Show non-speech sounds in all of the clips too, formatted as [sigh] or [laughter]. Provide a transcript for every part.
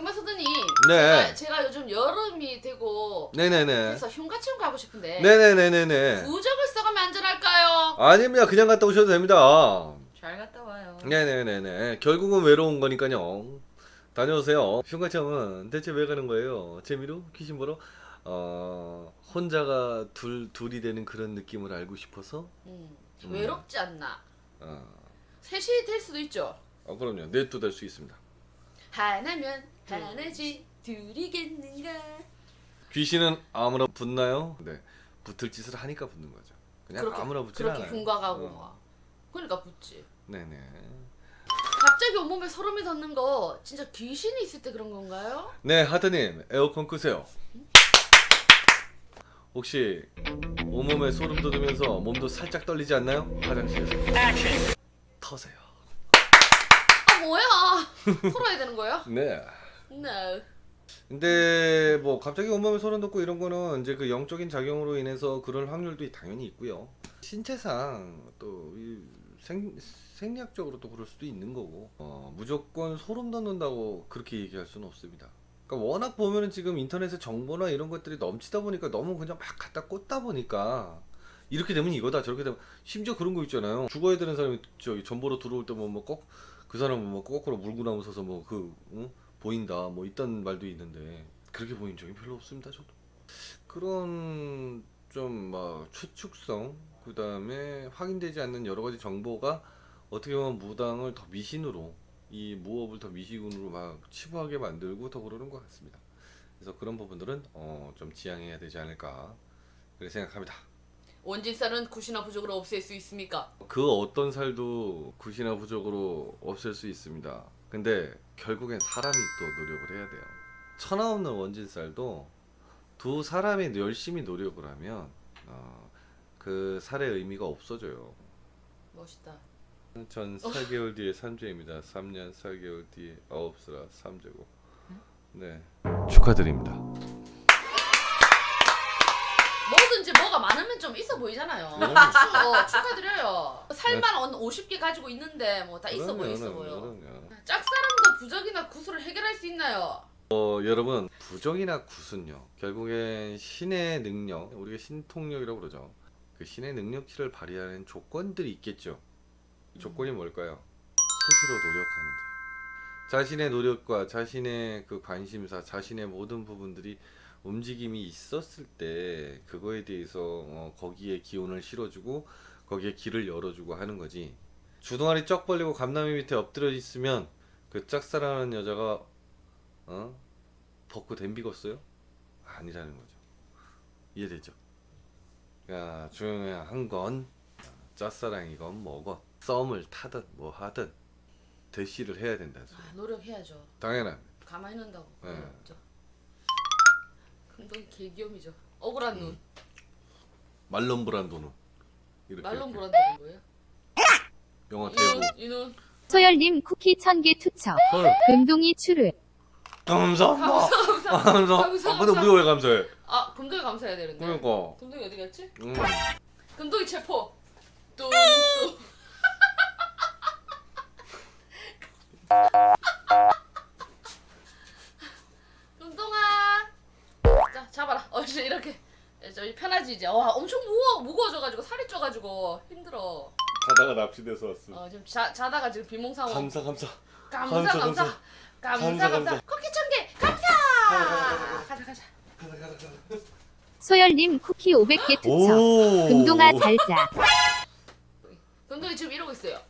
금방 선생님 네. 제가, 제가 요즘 여름이 되고 네네네. 그래서 흉가 체험 가고 싶은데 네네네네네. 부적을 써가면 안전할까요? 아닙니다. 그냥 갔다 오셔도 됩니다. 잘 갔다 와요. 네네네네. 결국은 외로운 거니까요. 다녀오세요. 흉가청은 대체 왜 가는 거예요? 재미로? 귀신 보러? 어, 혼자가 둘, 둘이 되는 그런 느낌을 알고 싶어서? 음, 음. 외롭지 않나. 어, 셋이 될 수도 있죠. 어, 그럼요. 넷도 될 수 있습니다. 하나면 하나지 둘이겠는가. 귀신은 아무나 붙나요? 네. 붙을 짓을 하니까 붙는 거죠. 그냥 그렇게 아무나 붙지 그렇게 않아요. 흉가가고 어. 막. 그러니까 붙지. 네네. 갑자기 온몸에 소름이 돋는 거 진짜 귀신이 있을 때 그런 건가요? 네, 하트님 에어컨 끄세요. 혹시 온몸에 소름 돋으면서 몸도 살짝 떨리지 않나요? 화장실에서 터세요. 아 뭐야? 풀어야 되는 거예요? [laughs] 네. No. 근데 뭐 갑자기 온몸에 소름 돋고 이런 거는 이제 그 영적인 작용으로 인해서 그럴 확률도 당연히 있고요. 신체상 또 이 생, 생리학적으로 또 그럴 수도 있는 거고 어, 무조건 소름 돋는다고 그렇게 얘기할 수는 없습니다. 그러니까 워낙 보면은 지금 인터넷에 정보나 이런 것들이 넘치다 보니까 너무 그냥 막 갖다 꽂다 보니까 이렇게 되면 이거다 저렇게 되면 심지어 그런 거 있잖아요. 죽어야 되는 사람이 저기 전보로 들어올 때 뭐뭐꼭 그 사람은 뭐 거꾸로 물고 나서서 뭐그 응? 보인다. 뭐 이딴 말도 있는데 그렇게 보인 적이 별로 없습니다 저도. 그런 좀 막 추측성 그 다음에 확인되지 않는 여러 가지 정보가 어떻게 보면 무당을 더 미신으로 이 무업을 더 미신으로 막 치부하게 만들고 더 그러는 것 같습니다. 그래서 그런 부분들은 어, 좀 지양해야 되지 않을까 그렇게 생각합니다 원진살은 굿이나 부족으로 없앨 수 있습니까? 그 어떤 살도 굿이나 부족으로 없앨 수 있습니다. 근데 결국엔 사람이 또 노력을 해야 돼요. 천하 없는 원진살도 두 사람이 열심히 노력을 하면 어, 그 살의 의미가 없어져요. 멋있다. 전 4개월 뒤에 3죄입니다. 3년 4개월 뒤에 9수라 3죄고. 네. 축하드립니다. 보이잖아요. 어, 축하드려요. 살만 한 50개 가지고 있는데 뭐 다 있어 보여 있어 보여. 그럼요. 짝사랑도 부적이나 구슬을 해결할 수 있나요? 어, 여러분 부정이나 굿은요 결국엔 신의 능력 우리가 신통력이라고 그러죠 그 신의 능력치를 발휘하는 조건들이 있겠죠 이 조건이 뭘까요 스스로 노력하는 자 자신의 노력과 자신의 그 관심사 자신의 모든 부분들이 움직임이 있었을 때 그거에 대해서 어, 거기에 기운을 실어주고 거기에 길을 열어주고 하는 거지 주둥아리 쩍 벌리고 감나무 밑에 엎드려 있으면 그 짝사랑하는 여자가 어? 벗고 댐비겠어요? 아니라는 거죠. 이해되죠? 야, 중요한 건 짝사랑이건 뭐건 썸을 타든 뭐 하든 대시를 해야 된다는 소리. 아, 노력해야죠. 당연한. 가만히 있는다고. 네. 어, 진짜. 금동이 개귀염이죠. 억울한 눈. 말론 브란도는 이렇게, 말론 이렇게. 브란드는 뭐예요? 영화 대부. 이눈 이눈. 소열님 쿠키 천개 투척. 헐. 금동이 추르. 감사합니다. 감사. 감사. 감사, 아, 근데 감사. 우리가 왜 감사해? 아 금동이 감사해야 되는데. 그러니까. 금동이 어디 갔지? 음. 금동이 체포. 뚱 어 이제 이렇게. 저기 편하지 이제. 와 엄청 무거 무거워져가지고 살이 쪄가지고 힘들어. 자다가 납치돼서 왔어. 어 지금 자 자다가 지금 비몽사몽. 감사 감사. 감사 감사, 감사 감사 감사, 감사. 쿠키 천개 감사. 가자 가자. 소열님 쿠키 500개 투척. 오. 금동아 달자. 금동이 지금 이러고 있어요.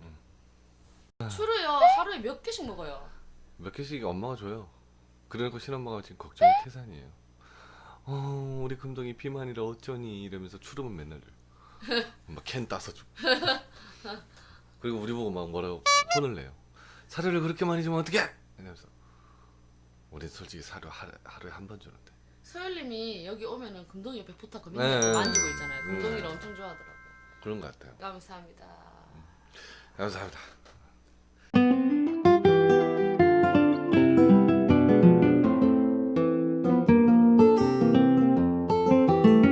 음. 추루요 하루에 몇 개씩 먹어요. 몇 개씩 엄마가 줘요. 그래놓고 신엄마가 지금 걱정이 태산이에요. 어, 우리 금동이 비만이라 어쩌니 이러면서 추르면 맨날 줘요. [laughs] 막캔 따서 주고. 그리고 우리 보고 막 뭐라고 혼을 내요. 사료를 그렇게 많이 주면 어떡해? 이러면서 우리 솔직히 사료 하루, 하루에 한 번 주는데. 서열님이 여기 오면은 금동이 옆에 붙었고 네. 맨날 만지고 있잖아요. 음. 금동이를 엄청 좋아하더라고요. 그런 것 같아요. 감사합니다. 감사합니다.